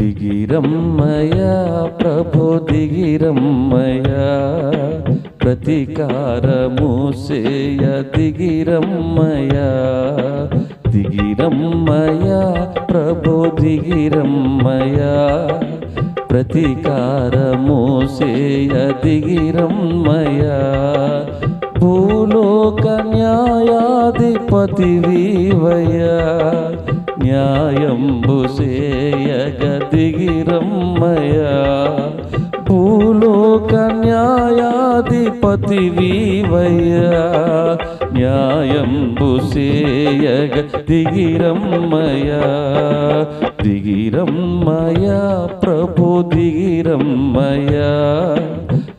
దిగిరమ్మయా ప్రభు దిగిరమ్మయా ప్రతీకారము సేయ దిగిరమ్మయా దిగిరమ్మయా ప్రభు దిగిరమ్మయా ప్రతీకారము సేయ దిగిరమ్మయా భూలోక న్యాయాధిపతి వీవయా న్యాయంబు సేయగ దిగిరమ్మయా భూలోక న్యాయాధిపతి వీవయ్యా. న్యాయంబు సేయగ దిగిరమ్మయా దిగిరమ్మయా ప్రభు దిగిరమ్మయా.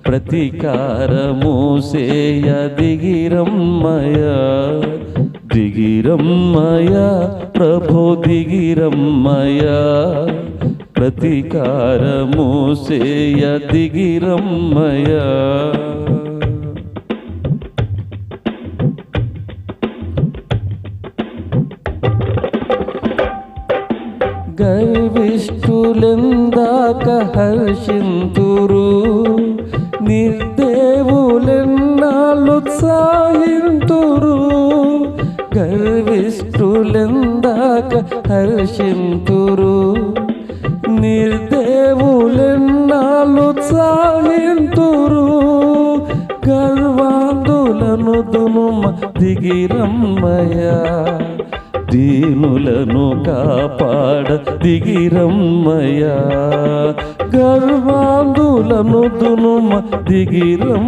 ప్రతీకారము సేయ దిగిరమ్మయా. దిగిరమ్మయా ప్రభో దిగిరమ్మయా ప్రతీకారము సేయ దిగిరమ్మయా గర్విష్ఠులెందాక హర్షింతురు నిర్ద దునుమ దిగిరమ్మయా దీనులను కాపాడ దిగిరమ్మయ్యా. గర్వాంధులను దునుమ దిగిరమ్మయ్యా.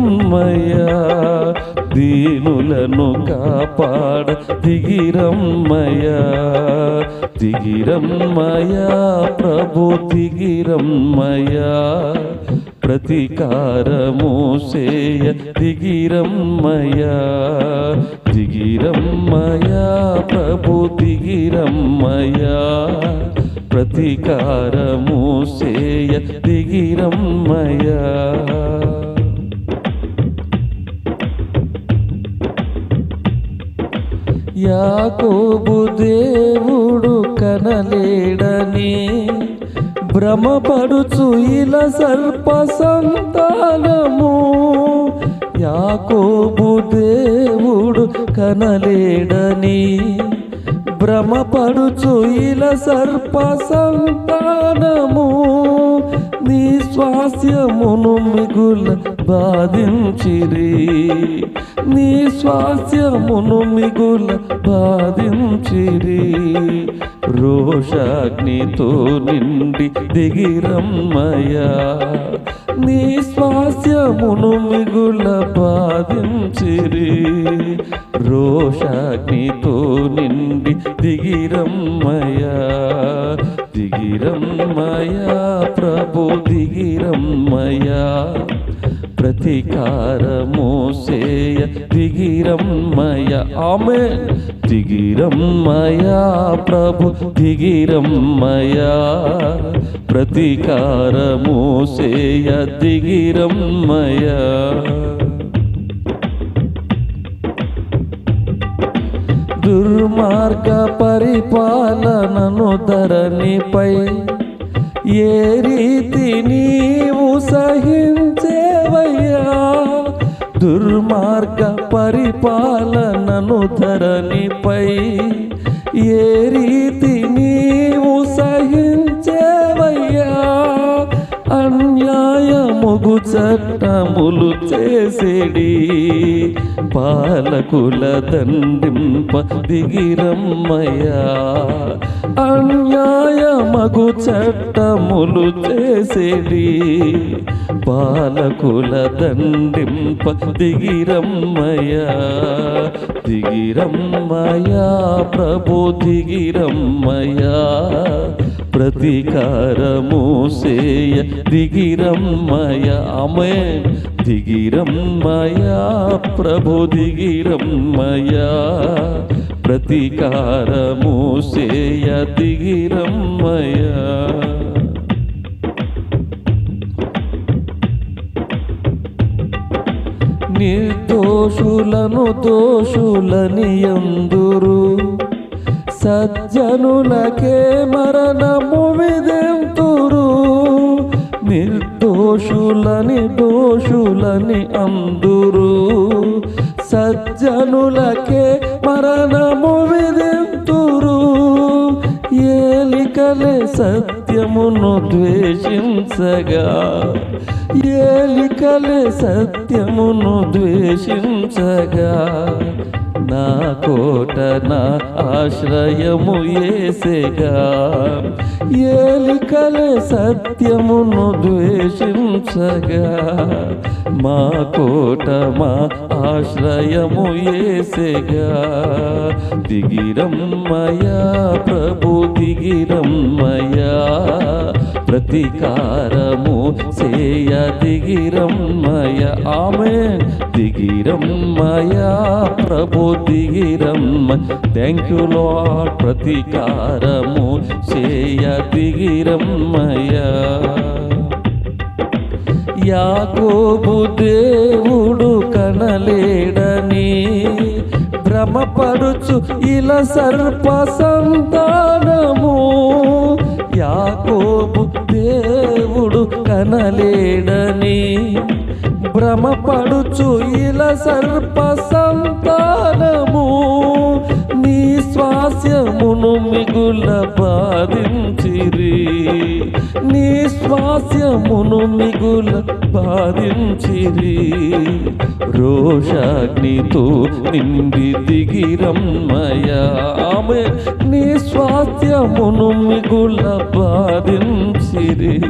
దీనులను కాపాడ దిగిరమ్మయ్యా. దిగిరమ్మయ్యా ప్రభు దిగిరమ్మయ్యా. ప్రతీకారము సేయ దిగిరమ్మయా దిగిరమ్మయా ప్రభు దిగిరమ్మయా. ప్రతీకారము సేయ దిగిరమ్మయా. యాకోబు దేవుడు కనలేడని భ్రమపడుచు ఇలా సర్ప సంతానము యాకోబు దేవుడు కనలేడని భ్రమపడుచు ఇలా సర్ప సంతానము నీ స్వాస్యమును మిగుల బాధించిరి. నీ స్వాస్యమును మిగుల బాధించిరి. రోషాగ్నితో నిండి దిగిరమ్మయా నీ స్వాస్యమును మిగుల బాధించిరి. రోషాగ్నితో నిండి దిగిరమ్మయా దిగిరమ్మయా ప్రభు దిగిరమ్మయా ప్రతీకారమోసేయ దిగిరమ్మయ ఆమె దిగిరమ్మయ ప్రభు దిగిరమ్మయ ప్రతీకారము దిగిరమ్మయ దుర్మార్గ పరిపాలనను ధరణిపై ఏ రీతి నీవు సహి దుర్మార్గ పరిపాలనను ధరణిపై ఏ రీతి నీవు సహించేవయ్యా? అన్యాయముగు చట్టములు చేసేడి. పాలకుల దండింప దిగిరమ్మయ్యా. మగు చట్టములు చేసేది పాలకుల దండింప దిగిరమ్మయ్యా. దిగిరమ్మయ్యా ప్రభు దిగిరమ్మయ్యా. ప్రతీకారము సేయ దిగిరమ్మయ ఆమె దిగిరమ్మయా ప్రభు దిగిరమ్మయా ప్రతీకారము సేయ దిగిరమ్మయా నిర్దోషులను దోషులని ఎందురు సజ్జనులకే మరణము విదెంతురు నిర్దోషులని దోషులని అందురు. సజ్జనులకే మరణము సత్యమును ద్వేషించగా ఏలికలే సత్యమును ద్వేషించగా. నా కోట నా ఆశ్రయము ఏసేగా. ఏలికల సత్యమును ద్వేషించగా. మా కోట మా ఆశ్రయము ఏసేగా. దిగిరమ్మయా ప్రభు దిగిరమ్మయా. ప్రతీకారము సేయ దిగిరమ్మయ ఆమె దిగిరమ్మయ ప్రభు దిగిరమ్మ థ్యాంక్ యూ లాడ్ ప్రతీకారము సేయ దిగిరమ్మయ. యాకోబు దేవుడు కనలేడని భ్రమపడుచు ఇలా సర్ప సంతానము. యాకోబు దేవుడు కనలేడని భ్రమపడుచు ఇలా సర్ప సంతానము నీ స్వాస్యమును మిగుల బాధించిరి. నీ స్వాస్యమును మిగుల బాధించిరి. రోషాగ్నితో నిండి దిగిరమ్మయా ఆమె నీ స్వాస్యమును మిగుల బాధించిరి.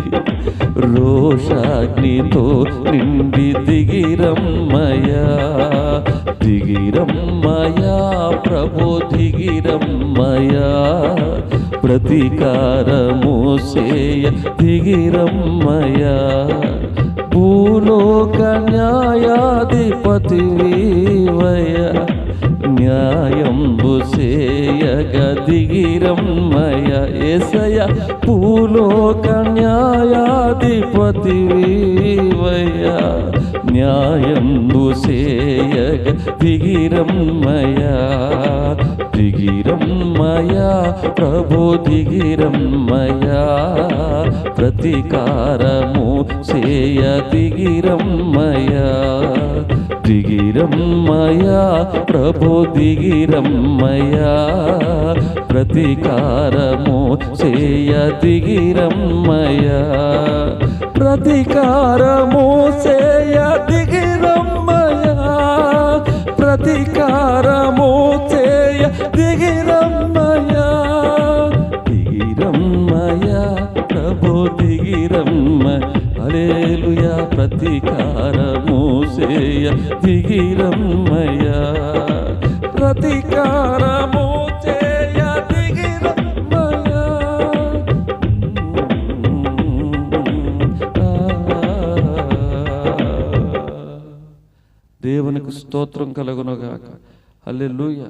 రోషాగ్నితో నిండి దిగిరమ్మయా దిగిరమ్మయా ప్రభు దిగిరమ్మయా ప్రతీకారము సేయ దిగిరమ్మయా భూలోక న్యాయాధిపతి న్యాయాధిపతివయ న్యాయంబు సేయగ ఏసయ పూలోక న్యాయాధిపతివయ న్యాయంబు సేయగ దిగిరమ్మయ దిగిరమ్మయా ప్రభు దిగిరమ్మయా. ప్రతీకారము సేయ దిగిరమ్మయ దిగిరమ్మయా ప్రభు దిగిరమ్మయా ప్రతీకారము చేయ దిగిరమ్మయా ప్రతీకారము చేయ దిగిరమ్మయా ప్రతీకారము చేయ దిగిరమ్మయా దిగిరమ్మయా ప్రభు దిగిరమ్మ అలేలుయా ప్రతీకారము సేయ దిగిరమ్మయా ప్రతీకారము చేయ దిగిరమ్మయా దేవునికి స్తోత్రం కలుగునగాక. అల్లెలుయ్య